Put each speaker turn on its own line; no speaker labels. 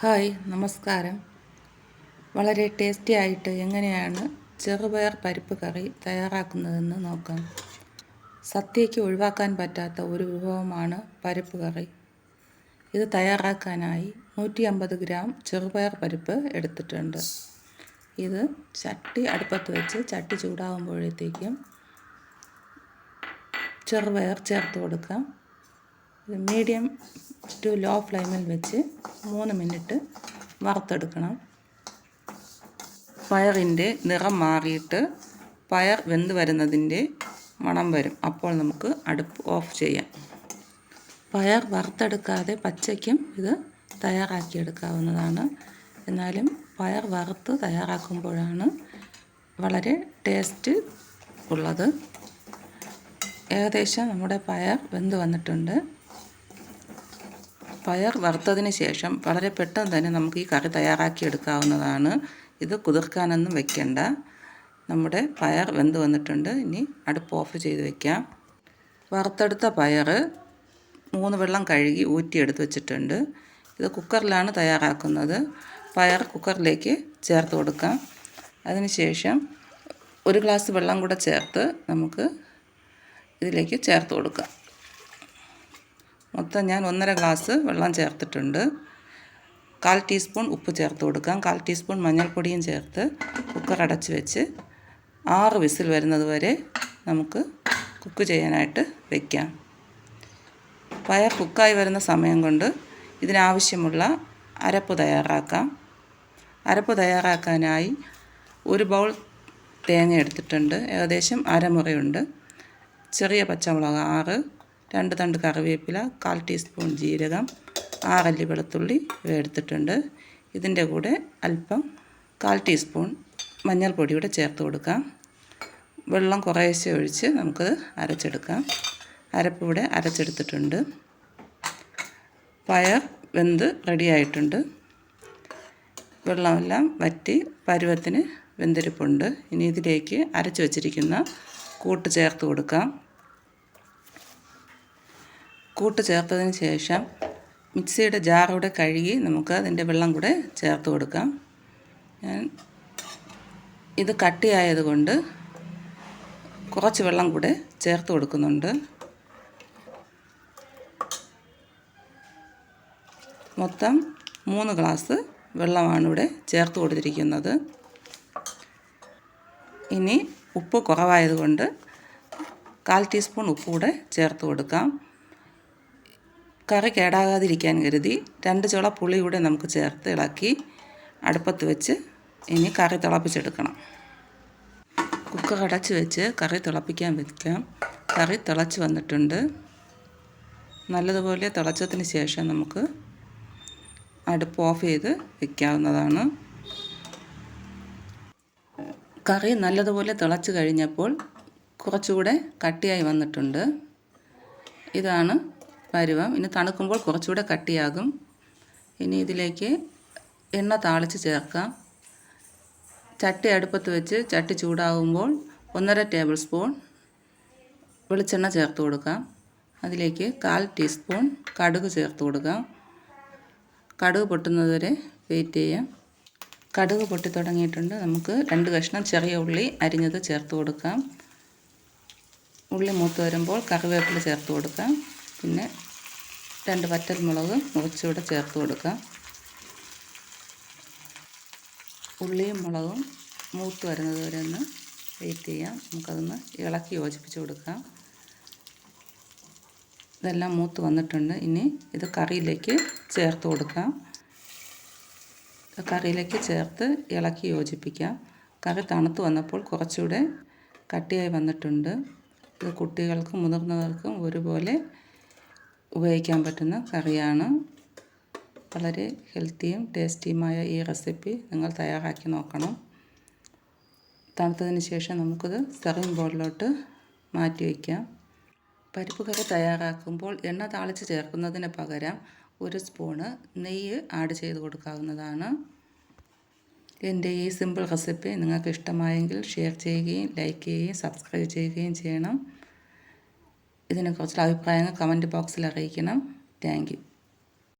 Hi നമസ്കാരം. വളരെ tasty ആയിട്ട് എങ്ങനെയാണ് ചെറുപയർ പരിപ്പ് കറി തയ്യാറാക്കുന്നതെന്ന് നോക്കാം. സദ്യയ്ക്ക് ഒഴിവാക്കാൻ പറ്റാത്ത ഒരു വിഭവമാണ് പരിപ്പ് കറി. ഇത് തയ്യാറാക്കാനായി നൂറ്റി അമ്പത് ഗ്രാം ചെറുപയർ പരിപ്പ് എടുത്തിട്ടുണ്ട്. ഇത് ചട്ടി അടുപ്പത്ത് വെച്ച് ചട്ടി ചൂടാകുമ്പോഴത്തേക്കും ചെറുപയർ ചേർത്ത് കൊടുക്കാം. മീഡിയം ടു ലോ ഫ്ലെയിമിൽ വെച്ച് മൂന്ന് മിനിറ്റ് വറുത്തെടുക്കണം. പയറിന്റെ നിറം മാറിയിട്ട് പയർ വെന്ത് വരുന്നതിന്റെ മണം വരും. അപ്പോൾ നമുക്ക് അടുപ്പ് ഓഫ് ചെയ്യാം. പയർ വറുത്തെടുക്കാതെ പച്ചയ്ക്കും ഇത് തയ്യാറാക്കിയെടുക്കാവുന്നതാണ് എന്നാലും പയർ വറുത്ത് തയ്യാറാക്കുമ്പോഴാണ് വളരെ ടേസ്റ്റ് ഉള്ളത്. ഏകദേശം നമ്മുടെ പയർ വെന്ത് വന്നിട്ടുണ്ട്. പയർ വറുത്തതിന് ശേഷം വളരെ പെട്ടെന്ന് തന്നെ നമുക്ക് ഈ കറി തയ്യാറാക്കി എടുക്കാവുന്നതാണ് ഇത് കുതിർക്കാനൊന്നും വെക്കണ്ട. നമ്മുടെ പയർ വെന്ത് വന്നിട്ടുണ്ട്. ഇനി അടുപ്പ് ഓഫ് ചെയ്ത് വെക്കാം. വറുത്തെടുത്ത പയർ മൂന്ന് വെള്ളം കഴുകി ഊറ്റിയെടുത്ത് വെച്ചിട്ടുണ്ട്. ഇത് കുക്കറിലാണ് തയ്യാറാക്കുന്നത്. പയർ കുക്കറിലേക്ക് ചേർത്ത് കൊടുക്കാം. അതിനുശേഷം ഒരു ഗ്ലാസ് വെള്ളം കൂടെ ചേർത്ത് നമുക്ക് ഇതിലേക്ക് ചേർത്ത് കൊടുക്കാം. മൊത്തം ഞാൻ ഒന്നര ഗ്ലാസ് വെള്ളം ചേർത്തിട്ടുണ്ട്. കാൽ ടീസ്പൂൺ ഉപ്പ് ചേർത്ത് കൊടുക്കാം. കാൽ ടീസ്പൂൺ മഞ്ഞൾപ്പൊടിയും ചേർത്ത് കുക്കർ അടച്ച് വെച്ച് ആറ് വിസിൽ വരുന്നത് വരെ നമുക്ക് കുക്ക് ചെയ്യാനായിട്ട് വയ്ക്കാം പയർ കുക്കായി വരുന്ന സമയം കൊണ്ട് ഇതിനാവശ്യമുള്ള അരപ്പ് തയ്യാറാക്കാം. അരപ്പ് തയ്യാറാക്കാനായി ഒരു ബൗൾ തേങ്ങ എടുത്തിട്ടുണ്ട്. ഏകദേശം അരമുറയുണ്ട്. ചെറിയ പച്ചമുളക് ആറ് രണ്ട് തണ്ട് കറിവേപ്പില കാൽ ടീസ്പൂൺ ജീരകം ആറല്ലി വെളുത്തുള്ളി ഇവ എടുത്തിട്ടുണ്ട്. ഇതിന്റെ കൂടെ അല്പം കാൽ ടീസ്പൂൺ മഞ്ഞൾപ്പൊടി കൂടെ ചേർത്ത് കൊടുക്കാം. വെള്ളം കുറേശ്ശെ ഒഴിച്ച് നമുക്കത് അരച്ചെടുക്കാം. അരപ്പ് ഇവിടെ അരച്ചെടുത്തിട്ടുണ്ട്. പയർ വെന്ത് റെഡിയായിട്ടുണ്ട് വെള്ളമെല്ലാം വറ്റി പരുവത്തിന് വെന്തിരിപ്പുണ്ട്. ഇനി ഇതിലേക്ക് അരച്ചു വച്ചിരിക്കുന്ന കൂട്ട് ചേർത്ത് കൊടുക്കാം. കൂട്ട് ചേർത്തതിന് ശേഷം മിക്സിയുടെ ജാറൂടെ കഴുകി നമുക്ക് അതിന്റെ വെള്ളം കൂടെ ചേർത്ത് കൊടുക്കാം. ഞാൻ ഇത് കട്ടിയായതുകൊണ്ട് കുറച്ച് വെള്ളം കൂടെ ചേർത്ത് കൊടുക്കുന്നുണ്ട്. മൊത്തം മൂന്ന് ഗ്ലാസ് വെള്ളമാണ് ഇവിടെ ചേർത്ത് കൊടുത്തിരിക്കുന്നത്. ഇനി ഉപ്പ് കുറവായതുകൊണ്ട് കാൽ ടീസ്പൂൺ ഉപ്പ് കൂടെ ചേർത്ത് കൊടുക്കാം. കറി കേടാകാതിരിക്കാൻ കരുതി രണ്ട് ചുള പുളി കൂടെ നമുക്ക് ചേർത്ത് ഇളക്കി അടുപ്പത്ത് വെച്ച് ഇനി കറി തിളപ്പിച്ചെടുക്കണം. കുക്കർ അടച്ച് വെച്ച് കറി തിളപ്പിക്കാൻ വെക്കാം. കറി തിളച്ച് വന്നിട്ടുണ്ട്. നല്ലതുപോലെ തിളച്ചതിന് ശേഷം നമുക്ക് അടുപ്പ് ഓഫ് ചെയ്ത് വെക്കാവുന്നതാണ്. കറി നല്ലതുപോലെ തിളച്ച് കഴിഞ്ഞപ്പോൾ കുറച്ചുകൂടെ കട്ടിയായി വന്നിട്ടുണ്ട്. ഇതാണ് പരുവം ഇനി തണുക്കുമ്പോൾ കുറച്ചുകൂടെ കട്ടിയാകും. ഇനി ഇതിലേക്ക് എണ്ണ താളിച്ച് ചേർക്കാം. ചട്ടി അടുപ്പത്ത് വെച്ച് ചട്ടി ചൂടാകുമ്പോൾ ഒന്നര ടേബിൾ സ്പൂൺ വെളിച്ചെണ്ണ ചേർത്ത് കൊടുക്കാം. അതിലേക്ക് കാൽ ടീസ്പൂൺ കടുക് ചേർത്ത് കൊടുക്കാം. കടുക് പൊട്ടുന്നത് വരെ വെയിറ്റ് ചെയ്യാം. കടുക് പൊട്ടി തുടങ്ങിയിട്ടുണ്ട്. നമുക്ക് രണ്ട് കഷ്ണം ചെറിയ ഉള്ളി അരിഞ്ഞത് ചേർത്ത് കൊടുക്കാം. ഉള്ളി മൂത്ത് വരുമ്പോൾ കറിവേപ്പില ചേർത്ത് കൊടുക്കാം. പിന്നെ രണ്ട് വറ്റൽ മുളക് മുറിച്ചുകൂടെ ചേർത്ത് കൊടുക്കാം. ഉള്ളിയും മുളകും മൂത്ത് വരുന്നത് വരെ ഒന്ന് വെയിറ്റ് ചെയ്യാം. നമുക്കതൊന്ന് ഇളക്കി യോജിപ്പിച്ച് കൊടുക്കാം. ഇതെല്ലാം മൂത്ത് വന്നിട്ടുണ്ട്. ഇനി ഇത് കറിയിലേക്ക് ചേർത്ത് കൊടുക്കാം. കറിയിലേക്ക് ചേർത്ത് ഇളക്കി യോജിപ്പിക്കാം. കറി തണുത്ത് വന്നപ്പോൾ കുറച്ചുകൂടെ കട്ടിയായി വന്നിട്ടുണ്ട്. ഇത് കുട്ടികൾക്കും മുതിർന്നവർക്കും ഒരുപോലെ ഉപയോഗിക്കാൻ പറ്റുന്ന കറിയാണ്. വളരെ ഹെൽത്തിയും ടേസ്റ്റിയുമായ ഈ റെസിപ്പി നിങ്ങൾ തയ്യാറാക്കി നോക്കണം. തണുത്തതിന് ശേഷം നമുക്കത് സെറിങ് ബോളിലോട്ട് മാറ്റി വയ്ക്കാം. പരിപ്പ് കറി തയ്യാറാക്കുമ്പോൾ എണ്ണ താളിച്ച് ചേർക്കുന്നതിന് പകരം ഒരു സ്പൂണ് നെയ്യ് ആഡ് ചെയ്ത് കൊടുക്കാവുന്നതാണ്. എന്റെ ഈ സിമ്പിൾ റെസിപ്പി നിങ്ങൾക്ക് ഇഷ്ടമായെങ്കിൽ ഷെയർ ചെയ്യുകയും ലൈക്ക് ചെയ്യുകയും സബ്സ്ക്രൈബ് ചെയ്യുകയും ചെയ്യണം. ഇതിനെക്കുറിച്ചുള്ള അഭിപ്രായങ്ങൾ കമന്റ് ബോക്സിൽ അറിയിക്കണം. താങ്ക്